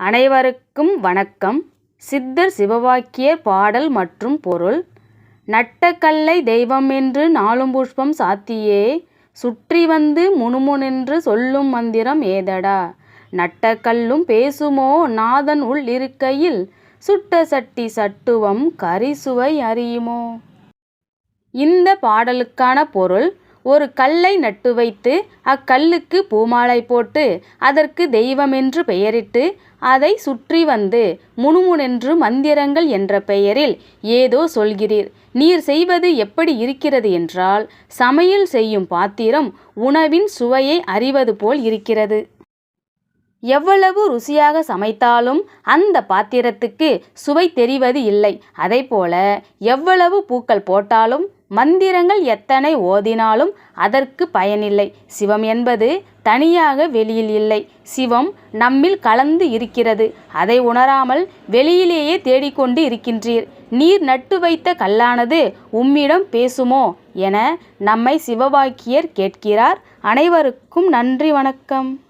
அனைவருக்கும் வணக்கம். சித்தர் சிவவாக்கியர் பாடல் மற்றும் பொருள். நட்டக்கல்லை தெய்வம் தெய்வமென்று நாளும் புஷ்பம் சாத்தியே. சுற்றி வந்து முணுமுனென்று சொல்லும் மந்திரம் ஏதடா? நட்டக்கல்லும் பேசுமோ? நாதன் உள் இருக்கையில் சுட்ட சட்டி சட்டுவம் கரிசுவை அறியுமோ? இந்த பாடலுக்கான பொருள் ஒரு கல்லை நட்டு வைத்து அக்கல்லுக்கு பூமாலை போட்டு அதற்கு தெய்வமென்று பெயரிட்டு அதை சுற்றி வந்து முணுமுணென்று மந்திரங்கள் என்ற பெயரில் ஏதோ சொல்கிறீர். நீர் செய்வது எப்படி இருக்கிறது என்றால் சமையல் செய்யும் பாத்திரம் உணவின் சுவையை அறிவது போல் இருக்கிறது. எவ்வளவு ருசியாக சமைத்தாலும் அந்த பாத்திரத்துக்கு சுவை தெரிவது இல்லை. அதைப்போல எவ்வளவு பூக்கள் போட்டாலும் மந்திரங்கள் எத்தனை ஓதினாலும் அதற்கு பயனில்லை. சிவம் என்பது தனியாக வெளியில் இல்லை. சிவம் நம்மில் கலந்து இருக்கிறது. அதை உணராமல் வெளியிலேயே தேடிக்கொண்டு இருக்கின்றீர். நீர் நட்டு வைத்த கல்லானது உம்மிடம் பேசுமோ என நம்மை சிவவாக்கியர் கேட்கிறார். அனைவருக்கும் நன்றி வணக்கம்.